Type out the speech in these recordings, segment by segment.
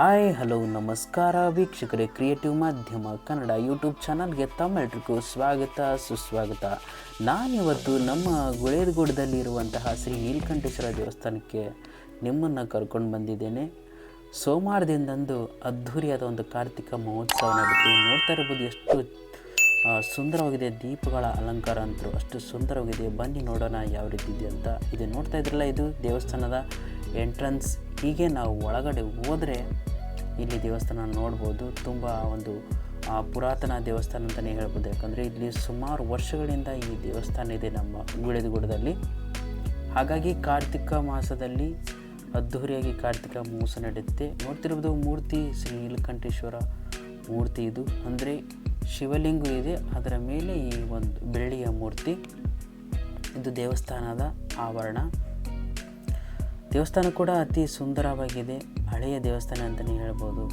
Hi hello ನಮಸ್ಕಾರ. ವೀಕ್ಷಕರೇ creative ಮಾಧ್ಯಮ ಕನ್ನಡ ಯೂಟ್ಯೂಬ್ ಚಾನಲ್ಗೆ ತಮ್ಮೆಲ್ರಿಗೂ ಸ್ವಾಗತ, ಸುಸ್ವಾಗತ. ನಾನಿವತ್ತು ನಮ್ಮ ಗುಳೇದಗೂಡದಲ್ಲಿ ಇರುವಂತಹ ಶ್ರೀ ನೀಲಕಂಠೇಶ್ವರ ದೇವಸ್ಥಾನಕ್ಕೆ ನಿಮ್ಮನ್ನು ಕರ್ಕೊಂಡು ಬಂದಿದ್ದೇನೆ. ಸೋಮವಾರದಿಂದಂದು ಅದ್ಧೂರಿಯಾದ ಒಂದು ಕಾರ್ತಿಕ ಮಹೋತ್ಸವ ನಡೀತು ನೋಡ್ತಾ ಇರ್ಬೋದು. ಎಷ್ಟು ಸುಂದರವಾಗಿದೆ, ದೀಪಗಳ ಅಲಂಕಾರ ಅಂತೂ ಅಷ್ಟು ಸುಂದರವಾಗಿದೆ. ಬನ್ನಿ ನೋಡೋಣ ಯಾವ ರೀತಿ ಇದೆ ಅಂತ. ಇದು ನೋಡ್ತಾ ಇದ್ರಲ್ಲ, ಇದು ದೇವಸ್ಥಾನದ ಎಂಟ್ರನ್ಸ್ ಹೀಗೆ ನಾವು ಒಳಗಡೆ ಹೋದರೆ ಇಲ್ಲಿ ದೇವಸ್ಥಾನ ನೋಡ್ಬೋದು. ತುಂಬ ಒಂದು ಪುರಾತನ ದೇವಸ್ಥಾನ ಅಂತಲೇ ಹೇಳ್ಬೋದು. ಯಾಕಂದರೆ ಇಲ್ಲಿ ಸುಮಾರು ವರ್ಷಗಳಿಂದ ಈ ದೇವಸ್ಥಾನ ಇದೆ ನಮ್ಮ ಗುಳೆದಗುಡದಲ್ಲಿ ಹಾಗಾಗಿ ಕಾರ್ತಿಕ ಮಾಸದಲ್ಲಿ ಅದ್ಧೂರಿಯಾಗಿ ಕಾರ್ತಿಕ ಮಹೋತ್ಸವ ನಡೆಯುತ್ತೆ. ನೋಡ್ತಿರ್ಬೋದು ಮೂರ್ತಿ ಶ್ರೀ ನೀಲಕಂಠೇಶ್ವರ ಮೂರ್ತಿ ಇದು. ಅಂದರೆ ಶಿವಲಿಂಗ ಇದೆ. ಅದರ ಮೇಲೆ ಈ ಒಂದು ಬೆಳ್ಳಿಯ ಮೂರ್ತಿ. ಇದು ದೇವಸ್ಥಾನದ ಆವರಣ. ದೇವಸ್ಥಾನ ಕೂಡ ಅತಿ ಸುಂದರವಾಗಿದೆ. ಹಳೆಯ ದೇವಸ್ಥಾನ ಅಂತಲೇ ಹೇಳ್ಬೋದು.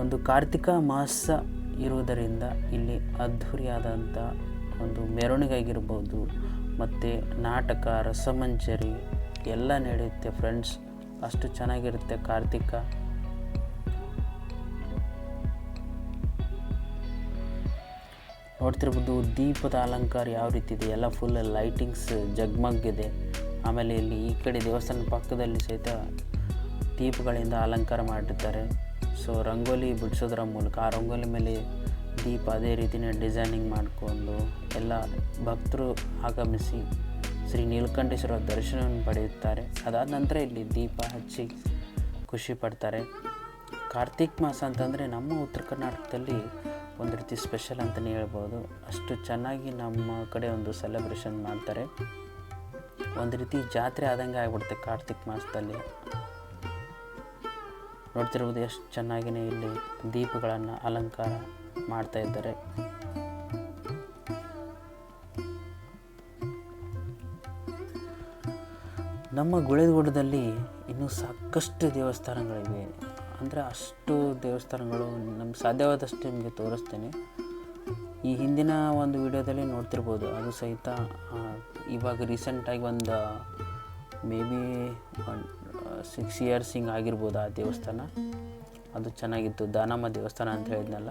ಒಂದು ಕಾರ್ತಿಕ ಮಾಸ ಇರುವುದರಿಂದ ಇಲ್ಲಿ ಅದ್ಧೂರಿಯಾದಂಥ ಒಂದು ಮೆರವಣಿಗೆ ಆಗಿರ್ಬೋದು ಮತ್ತು ನಾಟಕ, ರಸಮಂಜರಿ ಎಲ್ಲ ನಡೆಯುತ್ತೆ ಫ್ರೆಂಡ್ಸ್. ಅಷ್ಟು ಚೆನ್ನಾಗಿರುತ್ತೆ ಕಾರ್ತಿಕ. ನೋಡ್ತಿರ್ಬೋದು ದೀಪದ ಅಲಂಕಾರ ಯಾವ ರೀತಿ ಇದೆ? ಎಲ್ಲ ಫುಲ್ ಲೈಟಿಂಗ್ಸ್ ಜಗ್ಮಗ್ ಇದೆ ಆಮೇಲೆ ಇಲ್ಲಿ ಈ ಕಡೆ ದೇವಸ್ಥಾನ ಪಕ್ಕದಲ್ಲಿ ಸಹಿತ ದೀಪಗಳಿಂದ ಅಲಂಕಾರ ಮಾಡಿರ್ತಾರೆ. ಸೊ ರಂಗೋಲಿ ಬಿಡಿಸೋದ್ರ ಮೂಲಕ, ಆ ರಂಗೋಲಿ ಮೇಲೆ ದೀಪ ಅದೇ ರೀತಿಯೇ ಡಿಸೈನಿಂಗ್ ಮಾಡಿಕೊಂಡು ಎಲ್ಲ ಭಕ್ತರು ಆಗಮಿಸಿ ಶ್ರೀ ನೀಲಕಂಠೇಶ್ವರ ದರ್ಶನವನ್ನು ಪಡೆಯುತ್ತಾರೆ. ಅದಾದ ನಂತರ ಇಲ್ಲಿ ದೀಪ ಹಚ್ಚಿ ಖುಷಿ ಪಡ್ತಾರೆ. ಕಾರ್ತಿಕ್ ಮಾಸ ಅಂತಂದರೆ ನಮ್ಮ ಉತ್ತರ ಕರ್ನಾಟಕದಲ್ಲಿ ಒಂದು ರೀತಿ ಸ್ಪೆಷಲ್ ಅಂತಲೇ ಹೇಳ್ಬೋದು. ಅಷ್ಟು ಚೆನ್ನಾಗಿ ನಮ್ಮ ಕಡೆ ಒಂದು ಸೆಲೆಬ್ರೇಷನ್ ಮಾಡ್ತಾರೆ. ಒಂದು ರೀತಿ ಜಾತ್ರೆ ಆದಂಗೆ ಆಗಿಬಿಡುತ್ತೆ ಕಾರ್ತಿಕ್ ಮಾಸದಲ್ಲಿ. ನೋಡ್ತಿರ್ಬೋದು ಎಷ್ಟು ಚೆನ್ನಾಗಿಯೇ ಇಲ್ಲಿ ದೀಪಗಳನ್ನು ಅಲಂಕಾರ ಮಾಡ್ತಾ ಇದ್ದಾರೆ. ನಮ್ಮ ಗುಳೆದಗುಡದಲ್ಲಿ ಇನ್ನೂ ಸಾಕಷ್ಟು ದೇವಸ್ಥಾನಗಳಿವೆ. ಅಂದರೆ ಅಷ್ಟು ದೇವಸ್ಥಾನಗಳು ನಮ್ಗೆ ಸಾಧ್ಯವಾದಷ್ಟು ನಿಮಗೆ ತೋರಿಸ್ತೇನೆ. ಈ ಹಿಂದಿನ ಒಂದು ವಿಡಿಯೋದಲ್ಲಿ ನೋಡ್ತಿರ್ಬೋದು ಅದು ಸಹಿತ ಇವಾಗ ರೀಸೆಂಟಾಗಿ ಒಂದು ಮೇ ಬಿ ಸಿಕ್ಸ್ ಇಯರ್ಸ್ ಹಿಂಗೆ ಆಗಿರ್ಬೋದು ಆ ದೇವಸ್ಥಾನ. ಅದು ಚೆನ್ನಾಗಿತ್ತು ದಾನಮ್ಮ ದೇವಸ್ಥಾನ ಅಂತ ಹೇಳಿದ್ನಲ್ಲ.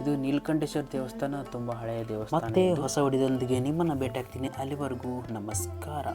ಇದು ನೀಲಕಂಠೇಶ್ವರ ದೇವಸ್ಥಾನ ತುಂಬ ಹಳೆಯ ದೇವಸ್ಥಾನ ಮತ್ತೆ ಹೊಸ ಹೊಡಿದೊಂದಿಗೆ ನಿಮ್ಮನ್ನು ಭೇಟಿ ಆಗ್ತೀನಿ ಅಲ್ಲಿವರೆಗೂ ನಮಸ್ಕಾರ.